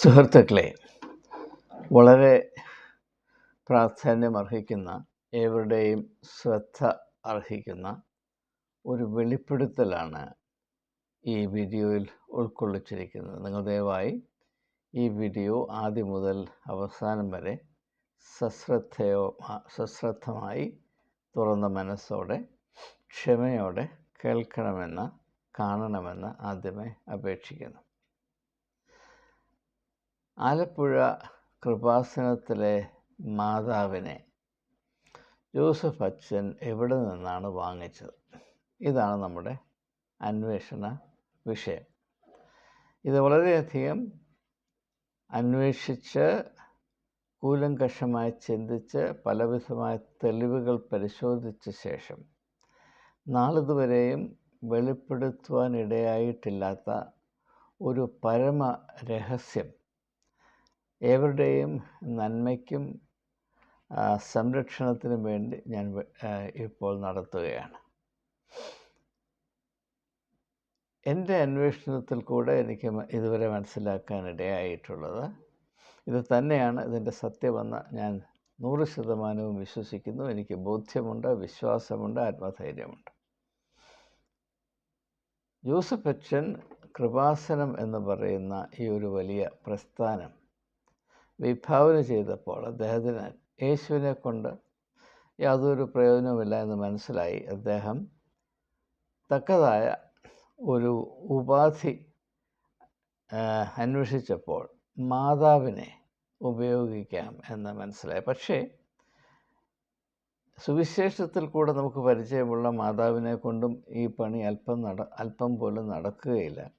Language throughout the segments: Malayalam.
സുഹൃത്തുക്കളെ വളരെ പ്രാധാന്യം അർഹിക്കുന്ന ഏവരുടെയും ശ്രദ്ധ അർഹിക്കുന്ന ഒരു വെളിപ്പെടുത്തലാണ് ഈ വീഡിയോയിൽ ഉൾക്കൊള്ളിച്ചിരിക്കുന്നത്. നിങ്ങൾ ദയവായി ഈ വീഡിയോ ആദ്യം മുതൽ അവസാനം വരെ സശ്രദ്ധയോ സശ്രദ്ധമായി തുറന്ന മനസ്സോടെ ക്ഷമയോടെ കേൾക്കണമെന്ന് കാണണമെന്ന് ആദ്യമേ അപേക്ഷിക്കുന്നു. ആലപ്പുഴ കൃപാസനത്തിലെ മാതാവിനെ ജോസഫ് അച്ഛൻ എവിടെ നിന്നാണ് വാങ്ങിച്ചത്? ഇതാണ് നമ്മുടെ അന്വേഷണ വിഷയം. ഇത് വളരെയധികം അന്വേഷിച്ച് കൂലങ്കഷമായി ചിന്തിച്ച് പലവിധമായ തെളിവുകൾ പരിശോധിച്ച ശേഷം നാളിതുവരെയും വെളിപ്പെടുത്തുവാനിടയായിട്ടില്ലാത്ത ഒരു പരമ രഹസ്യം ഏവരുടെയും നന്മയ്ക്കും സംരക്ഷണത്തിനും വേണ്ടി ഞാൻ ഇപ്പോൾ നടത്തുകയാണ്. എന്റെ അന്വേഷണത്തിൽ കൂടെ എനിക്ക് ഇതുവരെ മനസ്സിലാക്കാനിടയായിട്ടുള്ളത് ഇത് തന്നെയാണ്. ഇതിന്റെ സത്യമെന്ന് ഞാൻ നൂറ് ശതമാനവും വിശ്വസിക്കുന്നു. എനിക്ക് ബോധ്യമുണ്ട് വിശ്വാസമുണ്ട് ആത്മധൈര്യമുണ്ട്. ജോസഫ് അച്ഛൻ കൃപാസനം എന്ന് പറയുന്ന ഈ ഒരു വലിയ പ്രസ്ഥാനം വിഭാവന ചെയ്തപ്പോൾ അദ്ദേഹത്തിന് യേശുവിനെ കൊണ്ട് യാതൊരു പ്രയോജനവുമില്ല എന്ന് മനസ്സിലായി. അദ്ദേഹം തക്കതായ ഒരു ഉപാധി അന്വേഷിച്ചപ്പോൾ മാതാവിനെ ഉപയോഗിക്കാം എന്ന് മനസ്സിലായി. പക്ഷേ സുവിശേഷത്തിൽ കൂടെ നമുക്ക് പരിചയമുള്ള മാതാവിനെ കൊണ്ടും ഈ പണി അല്പം നട അല്പം പോലും നടക്കുകയില്ല.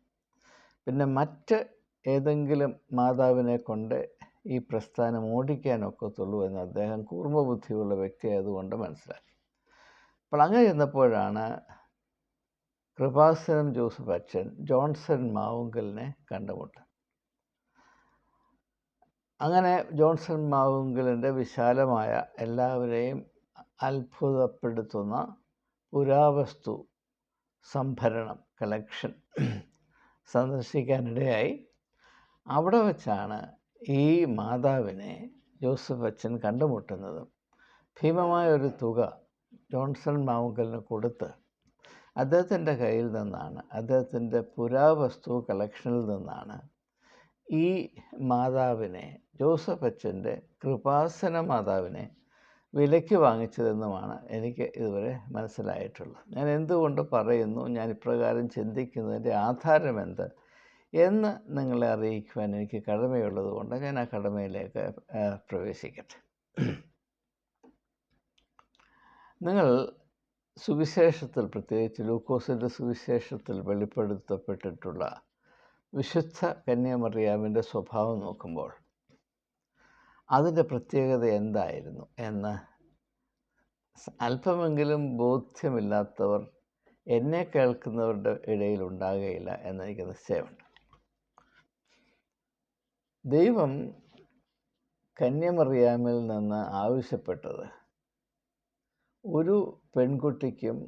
പിന്നെ മറ്റ് ഏതെങ്കിലും മാതാവിനെ കൊണ്ട് ഈ പ്രസ്ഥാനം ഓടിക്കാനൊക്കത്തുള്ളൂ എന്ന് അദ്ദേഹം കൂർമ്മബുദ്ധിയുള്ള വ്യക്തിയായതുകൊണ്ട് മനസ്സിലാക്കി. അപ്പോൾ അങ്ങനെ ചെന്നപ്പോഴാണ് കൃപാസനം ജോസഫ് അച്ഛൻ ജോൺസൺ മാവുങ്കലിനെ കണ്ടുമുട്ടുന്നത് അങ്ങനെ ജോൺസൺ മാവുങ്കലിന്റെ വിശാലമായ എല്ലാവരെയും അത്ഭുതപ്പെടുത്തുന്ന പുരാവസ്തു സംഭരണം കളക്ഷൻ സന്ദർശിക്കാനിടയായി. അവിടെ വച്ചാണ് ഈ മാതാവിനെ ജോസഫ് അച്ഛൻ കണ്ടുമുട്ടുന്നതും. ഭീമമായ ഒരു തുക ജോൺസൺ മാവുങ്കലിന് കൊടുത്ത് അദ്ദേഹത്തിന്റെ കയ്യിൽ നിന്നാണ്. അദ്ദേഹത്തിന്റെ പുരാവസ്തു കളക്ഷനിൽ നിന്നാണ്. ഈ മാതാവിനെ ജോസഫ് അച്ഛന്റെ കൃപാസന മാതാവിനെ വിലയ്ക്ക് വാങ്ങിച്ചതെന്നുമാണ് എനിക്ക് ഇതുവരെ മനസ്സിലായിട്ടുള്ളത്. ഞാൻ എന്തുകൊണ്ട് പറയുന്നു? ഞാൻ ഇപ്രകാരം ചിന്തിക്കുന്നതിന്റെ ആധാരം എന്ത്? എന്ന് നിങ്ങളെ അറിയിക്കുവാൻ എനിക്ക് കടമയുള്ളത് കൊണ്ട് ഞാൻ ആ കടമയിലേക്ക് പ്രവേശിക്കട്ടെ. നിങ്ങൾ സുവിശേഷത്തിൽ പ്രത്യേകിച്ച് ലൂക്കോസിന്റെ സുവിശേഷത്തിൽ വെളിപ്പെടുത്തപ്പെട്ടിട്ടുള്ള വിശുദ്ധ കന്യാമറിയാമിന്റെ സ്വഭാവം നോക്കുമ്പോൾ അതിന്റെ പ്രത്യേകത എന്തായിരുന്നു എന്ന് അല്പമെങ്കിലും ബോധ്യമില്ലാത്തവർ എന്നെ കേൾക്കുന്നവരുടെ ഇടയിൽ ഉണ്ടാകുകയില്ല എന്നെനിക്ക് നിശ്ചയമുണ്ട്. ദൈവം കന്യമറിയാമിൽ നിന്ന് ആവശ്യപ്പെട്ടത്. ഒരു പെൺകുട്ടിക്കും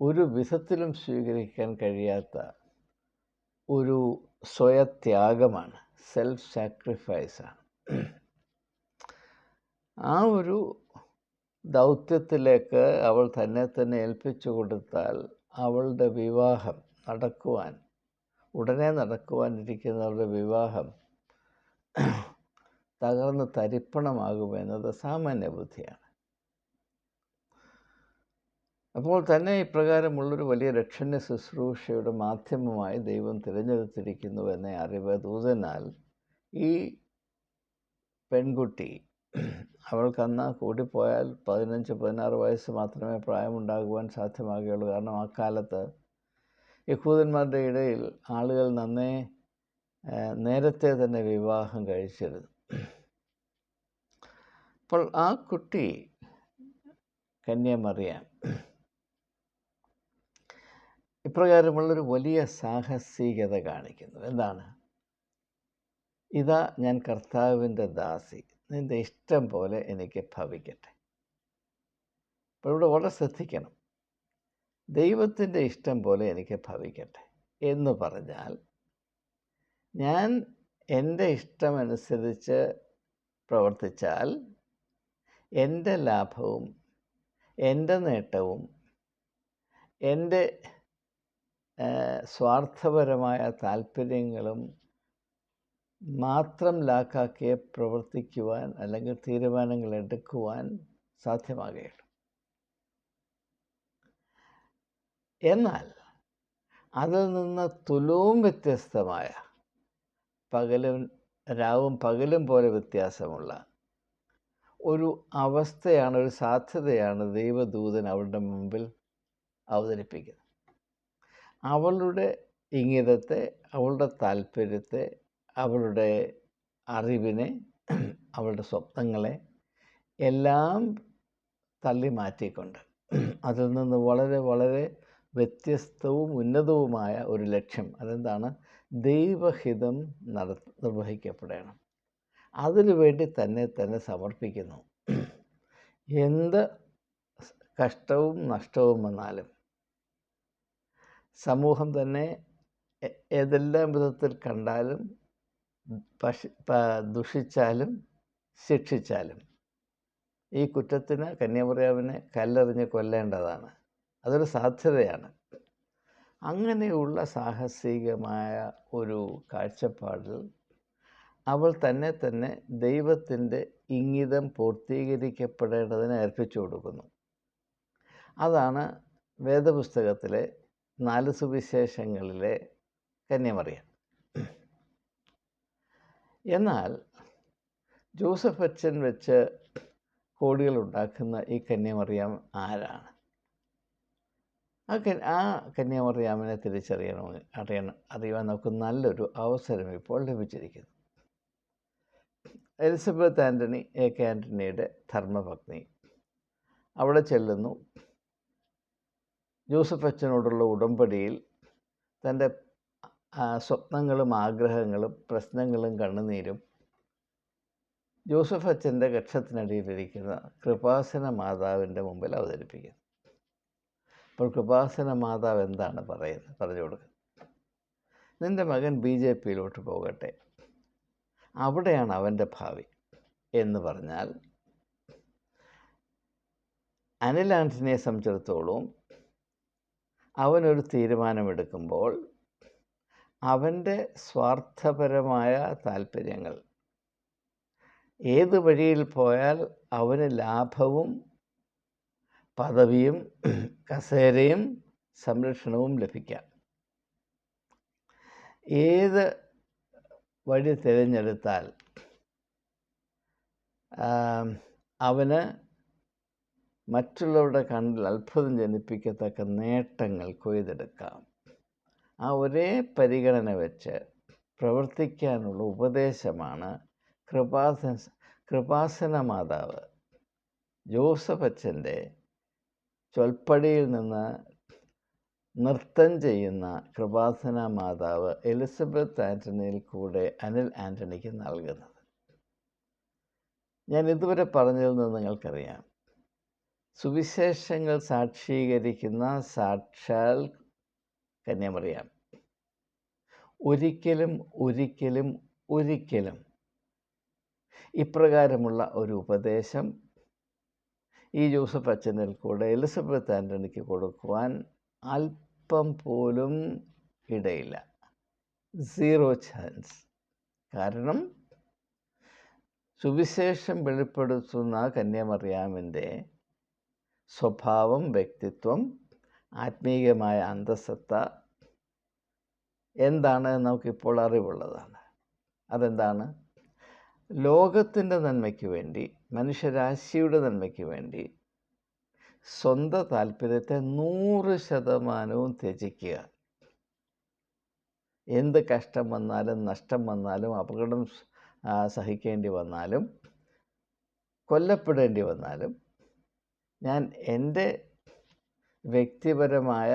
ഒരു വിധത്തിലും സ്വീകരിക്കാൻ കഴിയാത്ത ഒരു സ്വയത്യാഗമാണ് സെൽഫ് സാക്രിഫൈസാണ് ആ ഒരു ദൗത്യത്തിലേക്ക് അവൾ തന്നെ തന്നെ ഏൽപ്പിച്ചു കൊടുത്താൽ അവളുടെ വിവാഹം നടക്കുവാൻ ഉടനെ നടക്കുവാനിരിക്കുന്നവരുടെ വിവാഹം തകർന്ന് തരിപ്പണമാകുമെന്നത് സാമാന്യ ബുദ്ധിയാണ്. അപ്പോൾ തന്നെ ഇപ്രകാരമുള്ളൊരു വലിയ രക്ഷണ്യ ശുശ്രൂഷയുടെ മാധ്യമമായി ദൈവം തിരഞ്ഞെടുത്തിരിക്കുന്നു എന്ന അറിവ് ദൂതനാൽ ഈ പെൺകുട്ടി അവൾക്കന്ന് കൂടിപ്പോയാൽ പതിനഞ്ച് പതിനാറ് വയസ്സ് മാത്രമേ പ്രായമുണ്ടാകുവാൻ സാധ്യമാകുകയുള്ളൂ. കാരണം ആ കാലത്ത് യഹൂദന്മാരുടെ ഇടയിൽ ആളുകൾ നന്നേ നേരത്തെ തന്നെ വിവാഹം കഴിച്ചിരുന്നു അപ്പോൾ ആ കുട്ടി കന്യമറിയാം. ഇപ്രകാരമുള്ളൊരു വലിയ സാഹസികത കാണിക്കുന്നു എന്താണ്? ഇതാ ഞാൻ കർത്താവിന്റെ ദാസി. നിന്റെ ഇഷ്ടം പോലെ എനിക്ക് ഭവിക്കട്ടെ. അപ്പോൾ ഇവിടെ വളരെ ശ്രദ്ധിക്കണം. ദൈവത്തിന്റെ ഇഷ്ടം പോലെ എനിക്ക് ഭവിക്കട്ടെ എന്ന് പറഞ്ഞാൽ ഞാൻ എന്റെ ഇഷ്ടമനുസരിച്ച് പ്രവർത്തിച്ചാൽ എന്റെ ലാഭവും എന്റെ നേട്ടവും എന്റെ സ്വാർത്ഥപരമായ താല്പര്യങ്ങളും മാത്രം ലാക്കാക്കിയെ പ്രവർത്തിക്കുവാൻ അല്ലെങ്കിൽ തീരുമാനങ്ങൾ എടുക്കുവാൻ സാധ്യമാകുകയുള്ളൂ എന്നാൽ അതിൽ നിന്ന് തുലവും വ്യത്യസ്തമായ പകലും രാവും പകലും പോലെ വ്യത്യാസമുള്ള ഒരു അവസ്ഥയാണ് ഒരു സാധ്യതയാണ് ദൈവദൂതൻ അവളുടെ മുമ്പിൽ അവതരിപ്പിക്കുന്നത്. അവളുടെ ഇംഗിതത്തെ അവളുടെ താല്പര്യത്തെ അവളുടെ അറിവിനെ അവളുടെ സ്വപ്നങ്ങളെ എല്ലാം തള്ളി മാറ്റിക്കൊണ്ട് അതിൽ നിന്ന് വളരെ വളരെ വ്യത്യസ്തവും ഉന്നതവുമായ ഒരു ലക്ഷ്യം. അതെന്താണ്? ദൈവഹിതം നട നിർവഹിക്കപ്പെടണം. അതിനുവേണ്ടി തന്നെ തന്നെ സമർപ്പിക്കുന്നു. എന്ത് കഷ്ടവും നഷ്ടവും വന്നാലും സമൂഹം തന്നെ ഏതെല്ലാം വിധത്തിൽ കണ്ടാലും പശി ദുഷിച്ചാലും ശിക്ഷിച്ചാലും ഈ കുറ്റത്തിന് കന്യാമറിയാവിനെ കല്ലെറിഞ്ഞ് കൊല്ലേണ്ടതാണ്. അതൊരു സാധ്യതയാണ്. അങ്ങനെയുള്ള സാഹസികമായ ഒരു കാഴ്ചപ്പാടിൽ അവൾ തന്നെ തന്നെ ദൈവത്തിന്റെ ഇംഗിതം പൂർത്തീകരിക്കപ്പെടേണ്ടതിന് ഏൽപ്പിച്ചു കൊടുക്കുന്നു. അതാണ് വേദപുസ്തകത്തിലെ നാല് സുവിശേഷങ്ങളിലെ കന്യമറിയ. എന്നാൽ ജോസഫ് അച്ഛൻ വെച്ച് കോടികൾ ഉണ്ടാക്കുന്ന ഈ കന്യമറിയാം ആരാണ്? ആ ആ കന്യാമറിയാമിനെ തിരിച്ചറിയണമെന്ന് അറിയണം. അറിയുവാൻ നമുക്ക് നല്ലൊരു അവസരം ഇപ്പോൾ ലഭിച്ചിരിക്കുന്നു. എലിസബത്ത് ആന്റണി എ കെ ആന്റണിയുടെ ധർമ്മപത്നി. അവിടെ ചെല്ലുന്നു. ജോസഫ് അച്ഛനോടുള്ള ഉടമ്പടിയിൽ തന്റെ സ്വപ്നങ്ങളും ആഗ്രഹങ്ങളും പ്രശ്നങ്ങളും കണ്ണുനീരും ജോസഫ് അച്ഛന്റെ കക്ഷത്തിനടിയിലിരിക്കുന്ന കൃപാസന മാതാവിന്റെ മുമ്പിൽ അവതരിപ്പിക്കുന്നു. അപ്പോൾ കൃപാസന മാതാവ് എന്താണ് പറയുന്നത്? പറഞ്ഞു കൊടുക്കുന്നത് നിന്റെ മകൻ ബി ജെ പിയിലോട്ട് പോകട്ടെ. അവിടെയാണ് അവന്റെ ഭാവി എന്ന് പറഞ്ഞാൽ അനിൽ ആന്റണിയെ സംബന്ധിച്ചിടത്തോളം അവനൊരു തീരുമാനമെടുക്കുമ്പോൾ അവന്റെ സ്വാർത്ഥപരമായ താല്പര്യങ്ങൾ ഏത് വഴിയിൽ പോയാൽ അവന് ലാഭവും പദവിയും കസേരയും സംരക്ഷണവും ലഭിക്കാം. ഏത് വഴി തിരഞ്ഞെടുത്താൽ അവന് മറ്റുള്ളവരുടെ കണ്ണിൽ അത്ഭുതം ജനിപ്പിക്കത്തക്ക നേട്ടങ്ങൾ കൊയ്തെടുക്കാം. ആ ഒരേ പരിഗണന വെച്ച് പ്രവർത്തിക്കാനുള്ള ഉപദേശമാണ് കൃപാസ കൃപാസന മാതാവ് ജോസഫ് ചൊൽപ്പടിയിൽ നിന്ന് നൃത്തം ചെയ്യുന്ന കൃപാസന മാതാവ് എലിസബത്ത് ആന്റണിയിൽ കൂടെ അനിൽ ആന്റണിക്ക് നൽകുന്നത്. ഞാൻ ഇതുവരെ പറഞ്ഞതിൽ നിന്ന് നിങ്ങൾക്കറിയാം. സുവിശേഷങ്ങൾ സാക്ഷീകരിക്കുന്ന സാക്ഷാൽ കന്യാമറിയാം. ഒരിക്കലും ഒരിക്കലും ഒരിക്കലും ഇപ്രകാരമുള്ള ഒരു ഉപദേശം ഈ ജോസഫ് അച്ഛനിൽ കൂടെ എലിസബത്ത് ആന്റണിക്ക് കൊടുക്കുവാൻ അല്പം പോലും ഇടയില്ല. Zero chance. കാരണം സുവിശേഷം വെളിപ്പെടുത്തുന്ന കന്യമറിയാമിന്റെ സ്വഭാവം വ്യക്തിത്വം ആത്മീയമായ അന്തസത്ത എന്താണ് നമുക്കിപ്പോൾ അറിവുള്ളതാണ്. അതെന്താണ്? ലോകത്തിന്റെ നന്മയ്ക്ക് വേണ്ടി മനുഷ്യരാശിയുടെ നന്മയ്ക്ക് വേണ്ടി സ്വന്തം താല്പര്യത്തെ നൂറ് ശതമാനവും ത്യജിക്കുക. എന്ത് കഷ്ടം വന്നാലും നഷ്ടം വന്നാലും അപകടം സഹിക്കേണ്ടി വന്നാലും കൊല്ലപ്പെടേണ്ടി വന്നാലും ഞാൻ എന്റെ വ്യക്തിപരമായ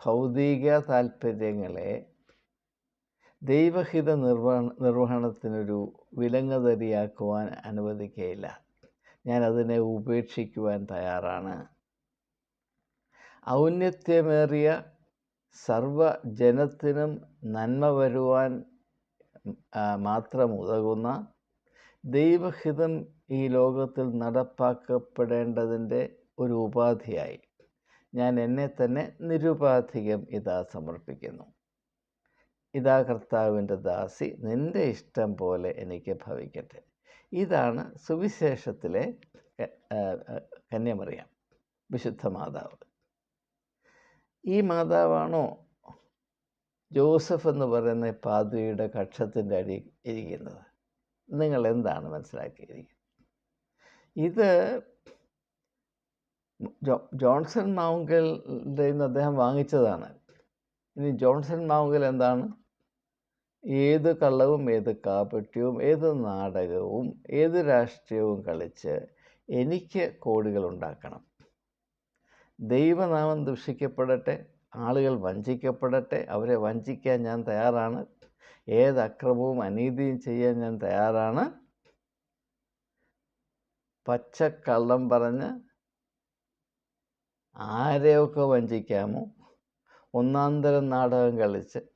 ഭൗതിക താല്പര്യങ്ങളെ ദൈവഹിത നിർവഹണ നിർവഹണത്തിനൊരു വിലങ്ങതരിയാക്കുവാൻ അനുവദിക്കുകയില്ല ഞാൻ അതിനെ ഉപേക്ഷിക്കുവാൻ തയ്യാറാണ്. ഔന്നത്യമേറിയ സർവജനത്തിനും നന്മ വരുവാൻ മാത്രം ഉതകുന്ന ദൈവഹിതം ഈ ലോകത്തിൽ നടപ്പാക്കപ്പെടേണ്ടതിന്റെ ഒരു ഉപാധിയായി. ഞാൻ എന്നെ തന്നെ നിരുപാധികം ഇതാ സമർപ്പിക്കുന്നു. ഇതാ കർത്താവിന്റെ ദാസി നിന്റെ ഇഷ്ടം പോലെ എനിക്ക് ഭവിക്കട്ടെ. ഇതാണ് സുവിശേഷത്തിലെ കന്യമറിയാം. വിശുദ്ധ മാതാവ്. ഈ മാതാവാണോ ജോസഫ് എന്ന് പറയുന്ന പാതിയുടെ കക്ഷത്തിന്റെ അടി ഇരിക്കുന്നത്? നിങ്ങൾ എന്താണ് മനസ്സിലാക്കിയിരിക്കുന്നത്? ഇത് ജോൺസൺ മാവുങ്കലിന്റെ നിന്ന് അദ്ദേഹം വാങ്ങിച്ചതാണ്. ഇനി ജോൺസൺ മാവുങ്കൽ എന്താണ്? ഏത് കള്ളവും ഏത് കാപ്പറ്റ്യവും ഏത് നാടകവും ഏത് രാഷ്ട്രീയവും കളിച്ച് എനിക്ക് കോടികൾ ഉണ്ടാക്കണം ദൈവനാമം ദുഷിക്കപ്പെടട്ടെ ആളുകൾ വഞ്ചിക്കപ്പെടട്ടെ അവരെ വഞ്ചിക്കാൻ ഞാൻ തയ്യാറാണ്. ഏത് അക്രമവും അനീതിയും ചെയ്യാൻ ഞാൻ തയ്യാറാണ്. പച്ചക്കള്ളം പറഞ്ഞ് ആരെയൊക്കെ വഞ്ചിക്കാമോ? ഒന്നാന്തരം നാടകം കളിച്ച്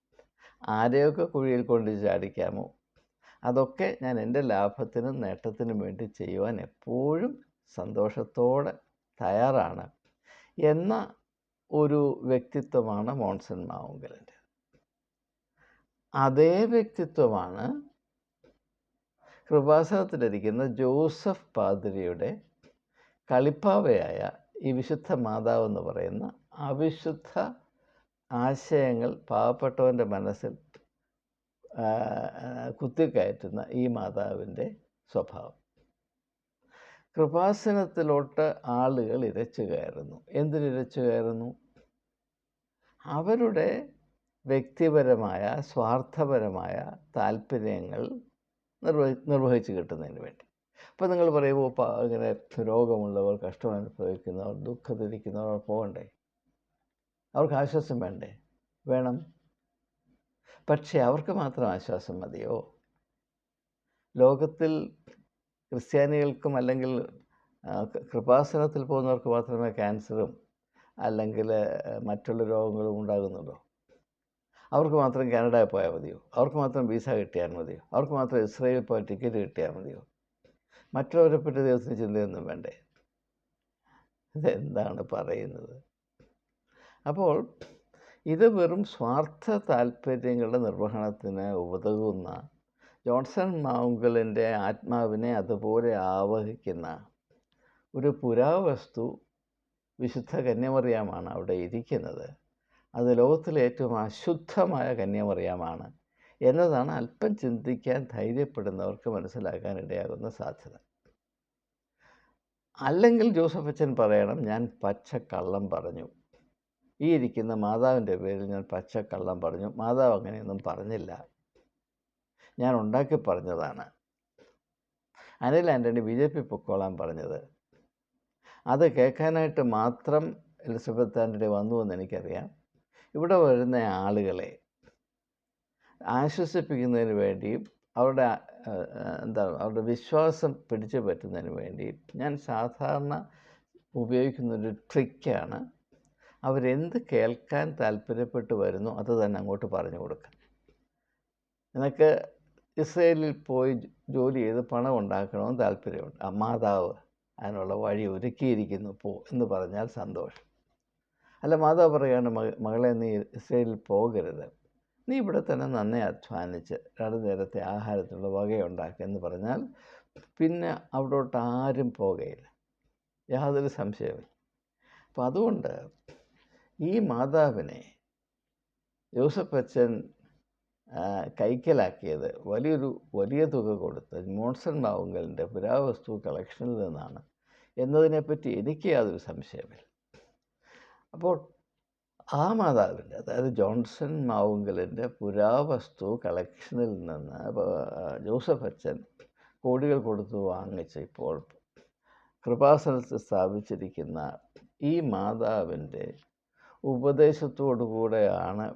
ആരെയൊക്കെ കുഴിയിൽ കൊണ്ട് ചാടിക്കാമോ? അതൊക്കെ ഞാൻ എന്റെ ലാഭത്തിനും നേട്ടത്തിനും വേണ്ടി ചെയ്യുവാൻ എപ്പോഴും സന്തോഷത്തോടെ തയ്യാറാണ്. എന്ന ഒരു വ്യക്തിത്വമാണ് മോൺസൺ മാവുങ്കലിന്റെ. അതേ വ്യക്തിത്വമാണ് കൃപാസനത്തിലിരിക്കുന്ന ജോസഫ് പാതിരിയുടെ കളിപ്പാവയായ ഈ വിശുദ്ധ മാതാവ് എന്ന് പറയുന്ന അവിശുദ്ധ ആശയങ്ങൾ പാവപ്പെട്ടവന്റെ മനസ്സിൽ കുത്തിക്കയറ്റുന്ന ഈ മാതാവിന്റെ സ്വഭാവം. കൃപാസനത്തിലോട്ട് ആളുകൾ ഇരച്ചു കയറുന്നു. എന്തിനിരച്ചു കയറുന്നു? അവരുടെ വ്യക്തിപരമായ സ്വാർത്ഥപരമായ താല്പര്യങ്ങൾ നിർവഹി നിർവഹിച്ച് കിട്ടുന്നതിന് വേണ്ടി. അപ്പോൾ നിങ്ങൾ പറയുമ്പോൾ ഇങ്ങനെ രോഗമുള്ളവർ കഷ്ടം അനുഭവിക്കുന്നവർ ദുഃഖത്തിരിക്കുന്നവർ പോകണ്ടേ? അവർക്ക് ആശ്വാസം വേണ്ടേ? വേണം. പക്ഷേ അവർക്ക് മാത്രം ആശ്വാസം മതിയോ? ലോകത്തിൽ ക്രിസ്ത്യാനികൾക്കും അല്ലെങ്കിൽ കൃപാസനത്തിൽ പോകുന്നവർക്ക് മാത്രമേ ക്യാൻസറും അല്ലെങ്കിൽ മറ്റുള്ള രോഗങ്ങളും ഉണ്ടാകുന്നുള്ളൂ അവർക്ക് മാത്രം കാനഡയിൽ പോയാൽ മതിയോ? അവർക്ക് മാത്രം വിസ കിട്ടിയാൽ മതിയോ? അവർക്ക് മാത്രം ഇസ്രയേലിൽ പോയി ടിക്കറ്റ് കിട്ടിയാൽ മതിയോ? മറ്റുള്ളവരെ പറ്റി ദൈവത്തിന് ചിന്തയൊന്നും വേണ്ടേ? ഇതെന്താണ് പറയുന്നത്? അപ്പോൾ ഇത് വെറും സ്വാർത്ഥ താല്പര്യങ്ങളുടെ നിർവഹണത്തിന് ഉതകുന്ന ജോൺസൺ മാവുങ്കലിന്റെ ആത്മാവിനെ അതുപോലെ ആവഹിക്കുന്ന ഒരു പുരാവസ്തു വിശുദ്ധ കന്യമറിയാമാണ് അവിടെ ഇരിക്കുന്നത്. അത് ലോകത്തിലെ ഏറ്റവും അശുദ്ധമായ കന്യമറിയാമാണ് എന്നതാണ് അല്പം ചിന്തിക്കാൻ ധൈര്യപ്പെടുന്നവർക്ക് മനസ്സിലാക്കാൻ ഇടയാകുന്ന സാധ്യത. അല്ലെങ്കിൽ ജോസഫ് അച്ഛൻ പറയണം ഞാൻ പച്ച കള്ളം പറഞ്ഞു. ഈ ഇരിക്കുന്ന മാതാവിന്റെ പേരിൽ ഞാൻ പച്ചക്കള്ളം കള്ളം പറഞ്ഞു. മാതാവ് അങ്ങനെയൊന്നും പറഞ്ഞില്ല. ഞാൻ ഉണ്ടാക്കി പറഞ്ഞതാണ്. Anil Antony B J P പൊക്കോളാൻ പറഞ്ഞത്. അത് കേൾക്കാനായിട്ട് മാത്രം എലിസബത്ത് ആന്റണി വന്നു എന്ന് എനിക്കറിയാം. ഇവിടെ വരുന്ന ആളുകളെ ആശ്വസിപ്പിക്കുന്നതിന് വേണ്ടിയും അവരുടെ എന്താണ് അവരുടെ വിശ്വാസം പിടിച്ചു പറ്റുന്നതിന് വേണ്ടി ഞാൻ സാധാരണ ഉപയോഗിക്കുന്നൊരു ട്രിക്കാണ്. അവരെന്ത് കേൾക്കാൻ താല്പര്യപ്പെട്ട് വരുന്നു അത് തന്നെ അങ്ങോട്ട് പറഞ്ഞു കൊടുക്കുക നിനക്ക് ഇസ്രയേലിൽ പോയി ജോലി ചെയ്ത് പണം ഉണ്ടാക്കണമെന്ന് താല്പര്യമുണ്ട്. ആ മാതാവ് അതിനുള്ള വഴി ഒരുക്കിയിരിക്കുന്നു പോ എന്ന് പറഞ്ഞാൽ സന്തോഷം. അല്ല മാതാവ് പറയുകയാണ് മക മകളെ നീ ഇസ്രയേലിൽ പോകരുത്. നീ ഇവിടെ തന്നെ നന്നേ അധ്വാനിച്ച് രണ്ടു നേരത്തെ ആഹാരത്തിനുള്ള വകയുണ്ടാക്കുക എന്ന് പറഞ്ഞാൽ പിന്നെ അവിടോട്ട് ആരും പോകയില്ല. യാതൊരു സംശയമില്ല അപ്പം അതുകൊണ്ട് ഈ മാതാവിനെ ജോസഫ് അച്ഛൻ കൈക്കലാക്കിയത് വലിയൊരു വലിയ തുക കൊടുത്ത് മോൺസൺ മാവുങ്കലിന്റെ പുരാവസ്തു കളക്ഷനിൽ നിന്നാണ് എന്നതിനെപ്പറ്റി എനിക്ക് യാതൊരു സംശയമില്ല. അപ്പോൾ ആ മാതാവിന്റെ അതായത് ജോൺസൺ മാവുങ്കലിന്റെ പുരാവസ്തു കളക്ഷനിൽ നിന്ന് ജോസഫ് അച്ഛൻ കോടികൾ കൊടുത്ത് വാങ്ങിച്ച് ഇപ്പോൾ കൃപാസനത്തിൽ സ്ഥാപിച്ചിരിക്കുന്ന ഈ മാതാവിന്റെ ഉപദേശത്തോടുകൂടെയാണ്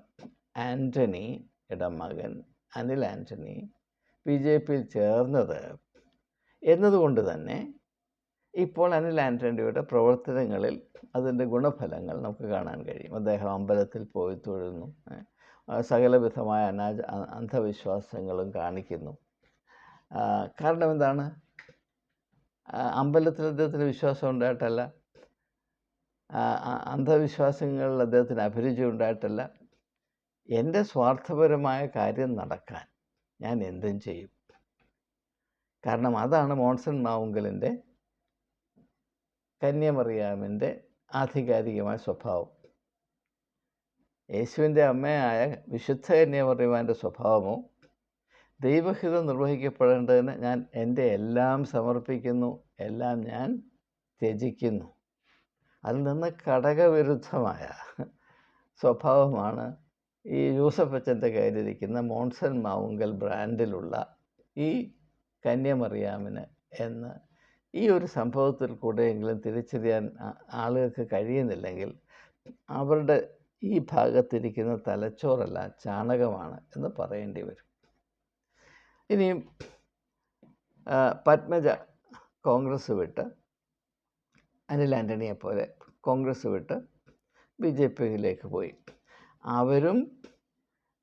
ആന്റണിയുടെ മകൻ അനിൽ ആന്റണി ബി ജെ പിയിൽ ചേർന്നത്. എന്നതുകൊണ്ട് തന്നെ ഇപ്പോൾ അനിൽ ആന്റണിയുടെ പ്രവർത്തനങ്ങളിൽ അതിന്റെ ഗുണഫലങ്ങൾ നമുക്ക് കാണാൻ കഴിയും. അദ്ദേഹം അമ്പലത്തിൽ പോയി തൊഴുന്നു സകലവിധമായ അനാജ അന്ധവിശ്വാസങ്ങളും കാണിക്കുന്നു. കാരണം എന്താണ്? അമ്പലത്തിൽ അദ്ദേഹത്തിന് വിശ്വാസം ഉണ്ടായിട്ടല്ല. അന്ധവിശ്വാസങ്ങളിൽ അദ്ദേഹത്തിന് അഭിരുചി ഉണ്ടായിട്ടല്ല. എന്റെ സ്വാർത്ഥപരമായ കാര്യം നടക്കാൻ ഞാൻ എന്തും ചെയ്യും. കാരണം അതാണ് മോൺസൺ മാവുങ്കലിന്റെ കന്യമറിയാമിന്റെ ആധികാരികമായ സ്വഭാവം. യേശുവിന്റെ അമ്മയായ വിശുദ്ധ കന്യമറിയാമിന്റെ സ്വഭാവമോ ദൈവഹിതം നിർവഹിക്കപ്പെടേണ്ടതിന് ഞാൻ എന്റെ എല്ലാം സമർപ്പിക്കുന്നു എല്ലാം ഞാൻ ത്യജിക്കുന്നു. അതിൽ നിന്ന് ഘടകവിരുദ്ധമായ സ്വഭാവമാണ് ഈ യൂസഫ് അച്ഛന്റെ കയ്യിലിരിക്കുന്ന മോൺസൺ മാവുങ്കൽ ബ്രാൻഡിലുള്ള ഈ കന്യമറിയാമിന് എന്ന്. ഈ ഒരു സംഭവത്തിൽ കൂടെയെങ്കിലും തിരിച്ചറിയാൻ ആളുകൾക്ക് കഴിയുന്നില്ലെങ്കിൽ അവരുടെ ഈ ഭാഗത്തിരിക്കുന്ന തലച്ചോറല്ല ചാണകമാണ് എന്ന് പറയേണ്ടി വരും. ഇനിയും പത്മജ കോൺഗ്രസ് വിട്ട് അനിൽ ആന്റണിയെ പോലെ കോൺഗ്രസ് വിട്ട് ബി ജെ പിയിലേക്ക് പോയി. അവരും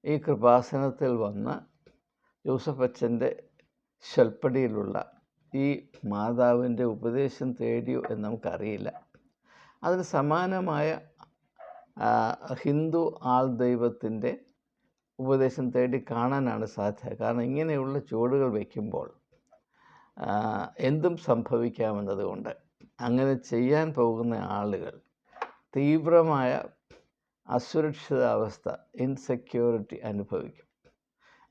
ഈ കൃപാസനത്തിൽ വന്ന് ജോസഫ് അച്ഛന്റെ ശൽപ്പടിയിലുള്ള ഈ മാതാവിന്റെ ഉപദേശം തേടിയോ എന്ന് നമുക്കറിയില്ല. അതിന് സമാനമായ ഹിന്ദു ആൾ ദൈവത്തിന്റെ ഉപദേശം തേടി കാണാനാണ് സാധ്യത. കാരണം ഇങ്ങനെയുള്ള ചുവടുകൾ വയ്ക്കുമ്പോൾ എന്തും സംഭവിക്കാമെന്നതുകൊണ്ട് അങ്ങനെ ചെയ്യാൻ പോകുന്ന ആളുകൾ തീവ്രമായ അസുരക്ഷിതാവസ്ഥ ഇൻസെക്യൂരിറ്റി അനുഭവിക്കും.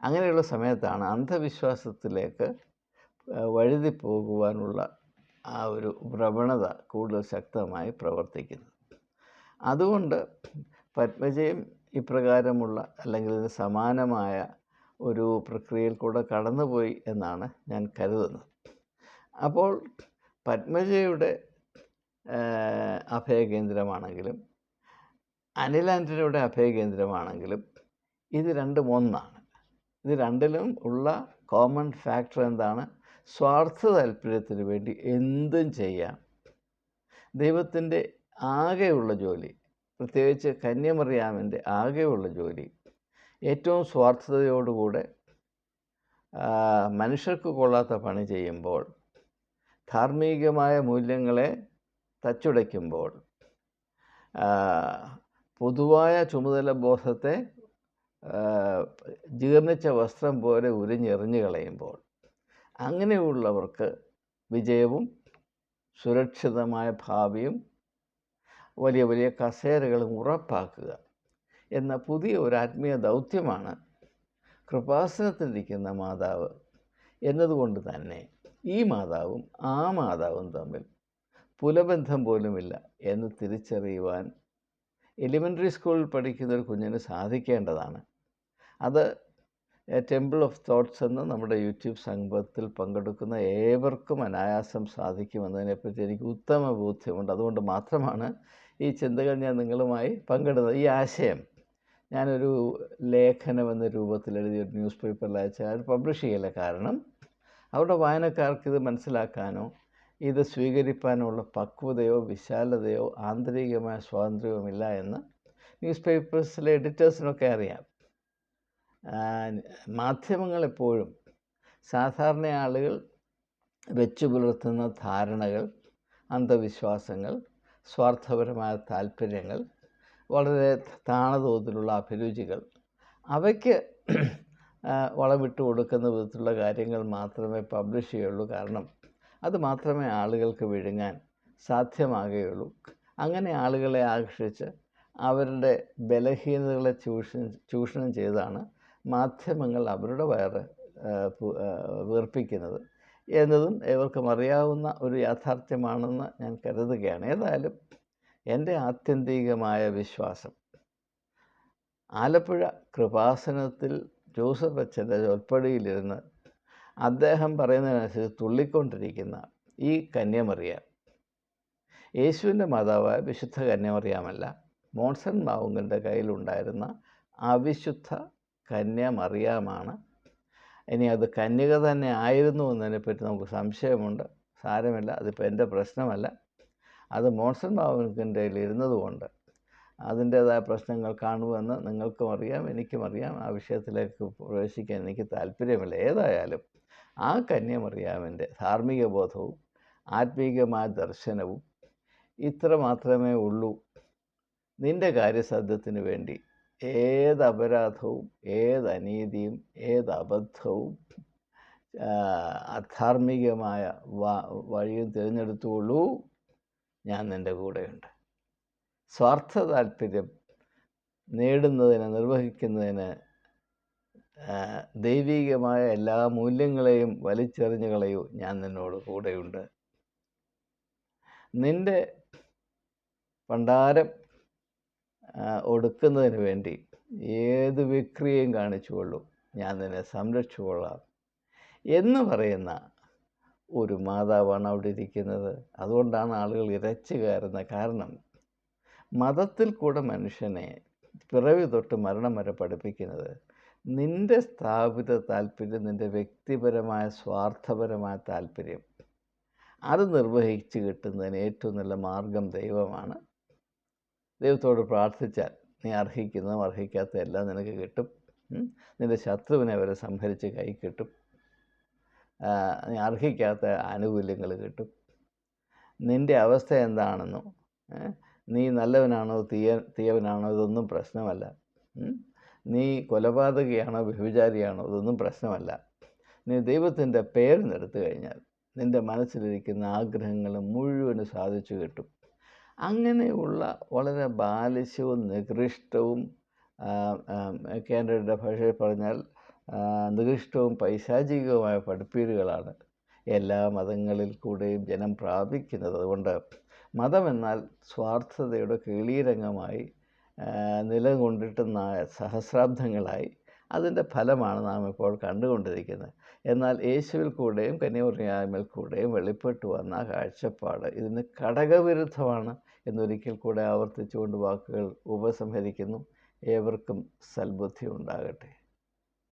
അങ്ങനെയുള്ള സമയത്താണ് അന്ധവിശ്വാസത്തിലേക്ക് വഴുതി പോകുവാനുള്ള ആ ഒരു പ്രവണത കൂടുതൽ ശക്തമായി പ്രവർത്തിക്കുന്നത്. അതുകൊണ്ട് പത്മജയും ഇപ്രകാരമുള്ള അല്ലെങ്കിൽ ഇതിന് സമാനമായ ഒരു പ്രക്രിയയിൽ കൂടെ കടന്നുപോയി എന്നാണ് ഞാൻ കരുതുന്നത്. അപ്പോൾ പത്മജയുടെ അഭയകേന്ദ്രമാണെങ്കിലും അനിൽ ആന്റണിയുടെ അഭയകേന്ദ്രമാണെങ്കിലും ഇത് രണ്ടും ഒന്നാണ്. ഇത് രണ്ടിലും ഉള്ള കോമൺ ഫാക്ടർ എന്താണ്? സ്വാർത്ഥ താല്പര്യത്തിന് വേണ്ടി എന്തും ചെയ്യാം. ദൈവത്തിന്റെ ആകെയുള്ള ജോലി പ്രത്യേകിച്ച് കന്യമറിയാമിന്റെ ആകെയുള്ള ജോലി ഏറ്റവും സ്വാർത്ഥതയോടുകൂടെ മനുഷ്യർക്ക് കൊള്ളാത്ത പണി ചെയ്യുമ്പോൾ ധാർമ്മികമായ മൂല്യങ്ങളെ തച്ചുടയ്ക്കുമ്പോൾ പൊതുവായ ചുമതല ബോധത്തെ ജീർണിച്ച വസ്ത്രം പോലെ ഉരിഞ്ഞെറിഞ്ഞു കളയുമ്പോൾ അങ്ങനെയുള്ളവർക്ക് വിജയവും സുരക്ഷിതമായ ഭാവിയും വലിയ വലിയ കസേരകളും ഉറപ്പാക്കുക എന്ന പുതിയ ഒരു ആത്മീയ ദൗത്യമാണ് കൃപാസനത്തിലിരിക്കുന്ന മാതാവ് എന്നതുകൊണ്ട് തന്നെ ഈ മാതാവും ആ മാതാവും തമ്മിൽ പുലബന്ധം പോലുമില്ല എന്ന് തിരിച്ചറിയുവാൻ എലിമെന്ററി സ്കൂളിൽ പഠിക്കുന്ന ഒരു കുഞ്ഞിന് സാധിക്കേണ്ടതാണ്. അത് ടെമ്പിൾ ഓഫ് തോട്ട്സ് എന്ന് നമ്മുടെ യൂട്യൂബ് സംഗമത്തിൽ പങ്കെടുക്കുന്ന ഏവർക്കും അനായാസം സാധിക്കുമെന്നതിനെപ്പറ്റി എനിക്ക് ഉത്തമ ബോധ്യമുണ്ട്. അതുകൊണ്ട് മാത്രമാണ് ഈ ചിന്തകൾ ഞാൻ നിങ്ങളുമായി പങ്കിടുന്നത്. ഈ ആശയം ഞാനൊരു ലേഖനം എന്ന രൂപത്തിൽ എഴുതിയ ഒരു ന്യൂസ് പേപ്പറിൽ അയച്ചാൽ പബ്ലിഷ് ചെയ്യില്ല. കാരണം അവിടെ വായനക്കാർക്ക് ഇത് മനസ്സിലാക്കാനോ ഇത് സ്വീകരിക്കാനുള്ള പക്വതയോ വിശാലതയോ ആന്തരികമായ സ്വാതന്ത്ര്യവുമില്ല എന്ന് ന്യൂസ് പേപ്പേഴ്സിലെ എഡിറ്റേഴ്സിനൊക്കെ അറിയാം. മാധ്യമങ്ങളെപ്പോഴും സാധാരണ ആളുകൾ വെച്ചു പുലർത്തുന്ന ധാരണകൾ അന്ധവിശ്വാസങ്ങൾ സ്വാർത്ഥപരമായ താല്പര്യങ്ങൾ വളരെ താണതോതിലുള്ള അഭിരുചികൾ അവയ്ക്ക് വളമിട്ട് കൊടുക്കുന്ന വിധത്തിലുള്ള കാര്യങ്ങൾ മാത്രമേ പബ്ലിഷ് ചെയ്യുള്ളൂ. കാരണം അത് മാത്രമേ ആളുകൾക്ക് വിഴുങ്ങാൻ സാധ്യമാകുകയുള്ളൂ. അങ്ങനെ ആളുകളെ ആകർഷിച്ച് അവരുടെ ബലഹീനതകളെ ചൂഷണം ചൂഷണം ചെയ്താണ് മാധ്യമങ്ങൾ അവരുടെ വയറ് വീർപ്പിക്കുന്നത് എന്നതും ഇവർക്കും അറിയാവുന്ന ഒരു യാഥാർത്ഥ്യമാണെന്ന് ഞാൻ കരുതുകയാണ്. ഏതായാലും എന്റെ ആത്യന്തികമായ വിശ്വാസം ആലപ്പുഴ കൃപാസനത്തിൽ ജോസഫ് അച്ഛന്റെ ചൊൽപ്പടിയിലിരുന്ന് അദ്ദേഹം പറയുന്നതിനനുസരിച്ച് തുള്ളിക്കൊണ്ടിരിക്കുന്ന ഈ കന്യമറിയ. യേശുവിന്റെ മാതാവായ വിശുദ്ധ കന്യമറിയാമല്ല മോൺസൺ മാവുങ്കന്റെ കയ്യിലുണ്ടായിരുന്ന അവിശുദ്ധ കന്യമറിയാമാണ്. ഇനി അത് കന്യക തന്നെ ആയിരുന്നു എന്നതിനെപ്പറ്റി നമുക്ക് സംശയമുണ്ട് സാരമില്ല അതിപ്പോൾ എന്റെ പ്രശ്നമല്ല. അത് മോൺസൺ മാവുങ്കന്റെ കയ്യിൽ ഇരുന്നതുകൊണ്ട് അതിന്റേതായ പ്രശ്നങ്ങൾ കാണുമെന്ന് നിങ്ങൾക്കും അറിയാം എനിക്കും അറിയാം. ആ വിഷയത്തിലേക്ക് പ്രവേശിക്കാൻ എനിക്ക് താല്പര്യമില്ല. ഏതായാലും ആ കന്യമറിയാമിന്റെ ധാർമ്മിക ബോധവും ആത്മീകമായ ദർശനവും. ഇത്ര മാത്രമേ ഉള്ളൂ. നിന്റെ കാര്യസാധ്യത്തിന് വേണ്ടി ഏത് അപരാധവും ഏത് അനീതിയും ഏത് അബദ്ധവും അധാർമികമായ വഴിയും തിരഞ്ഞെടുത്തുകൊള്ളൂ. ഞാൻ നിന്റെ കൂടെയുണ്ട്. സ്വാർത്ഥ താല്പര്യം നേടുന്നതിന് നിർവഹിക്കുന്നതിന് ദൈവികമായ എല്ലാ മൂല്യങ്ങളെയും വലിച്ചെറിഞ്ഞു കളയൂ. ഞാൻ നിന്നോട് കൂടെയുണ്ട്. നിന്റെ ഭണ്ഡാരം ഒടുക്കുന്നതിന് വേണ്ടി ഏത് വിക്രിയയും കാണിച്ചുകൊള്ളൂ ഞാൻ നിന്നെ സംരക്ഷിച്ചുകൊള്ളാം എന്ന് പറയുന്ന ഒരു മാതാവാണ് അവിടെ ഇരിക്കുന്നത്. അതുകൊണ്ടാണ് ആളുകൾ ഇരച്ചു കയറുന്നത് കാരണം. മതത്തിൽ കൂടെ മനുഷ്യനെ പിറവി തൊട്ട് മരണം വരെ പഠിപ്പിക്കുന്നത് നിന്റെ സ്ഥാപിത താല്പര്യം നിന്റെ വ്യക്തിപരമായ സ്വാർത്ഥപരമായ താല്പര്യം അത് നിർവഹിച്ച് കിട്ടുന്നതിന് ഏറ്റവും നല്ല മാർഗം ദൈവമാണ്. ദൈവത്തോട് പ്രാർത്ഥിച്ചാൽ നീ അർഹിക്കുന്നതും അർഹിക്കാത്ത എല്ലാം നിനക്ക് കിട്ടും. നിന്റെ ശത്രുവിനെ വരെ സംഭരിച്ച് കൈ കിട്ടും. നീ അർഹിക്കാത്ത ആനുകൂല്യങ്ങൾ കിട്ടും. നിന്റെ അവസ്ഥ എന്താണെന്നോ നീ നല്ലവനാണോ തീയ തീയവനാണോ ഇതൊന്നും പ്രശ്നമല്ല. നീ കൊലപാതകയാണോ വ്യഭിചാരിയാണോ ഇതൊന്നും പ്രശ്നമല്ല. നീ ദൈവത്തിന്റെ നിർത്തു കഴിഞ്ഞാൽ നിന്റെ മനസ്സിലിരിക്കുന്ന ആഗ്രഹങ്ങൾ മുഴുവനും സാധിച്ചു കിട്ടും. അങ്ങനെയുള്ള വളരെ ബാലിശവും നികൃഷ്ടവും കേന്ദ്രയുടെ ഭാഷയിൽ പറഞ്ഞാൽ നികൃഷ്ടവും പൈശാചികവുമായ പഠിപ്പീരുകളാണ് എല്ലാ മതങ്ങളിൽ കൂടെയും ജനം പ്രാപിക്കുന്നത്. അതുകൊണ്ട് മതമെന്നാൽ സ്വാർത്ഥതയുടെ കീളീരംഗമായി നിലകൊണ്ടിട്ട് സഹസ്രാബ്ദങ്ങളായി. അതിന്റെ ഫലമാണ് നാം ഇപ്പോൾ കണ്ടുകൊണ്ടിരിക്കുന്നത്. എന്നാൽ യേശുവിൽ കൂടെയും കന്യാമറിയായ്മയിൽ കൂടെയും വെളിപ്പെട്ടു വന്ന കാഴ്ചപ്പാട് ഇതിന് ഘടകവിരുദ്ധമാണ് എന്നൊരിക്കൽ കൂടെ ആവർത്തിച്ചുകൊണ്ട് വാക്കുകൾ ഉപസംഹരിക്കുന്നു. ഏവർക്കും സൽബുദ്ധി ഉണ്ടാകട്ടെ.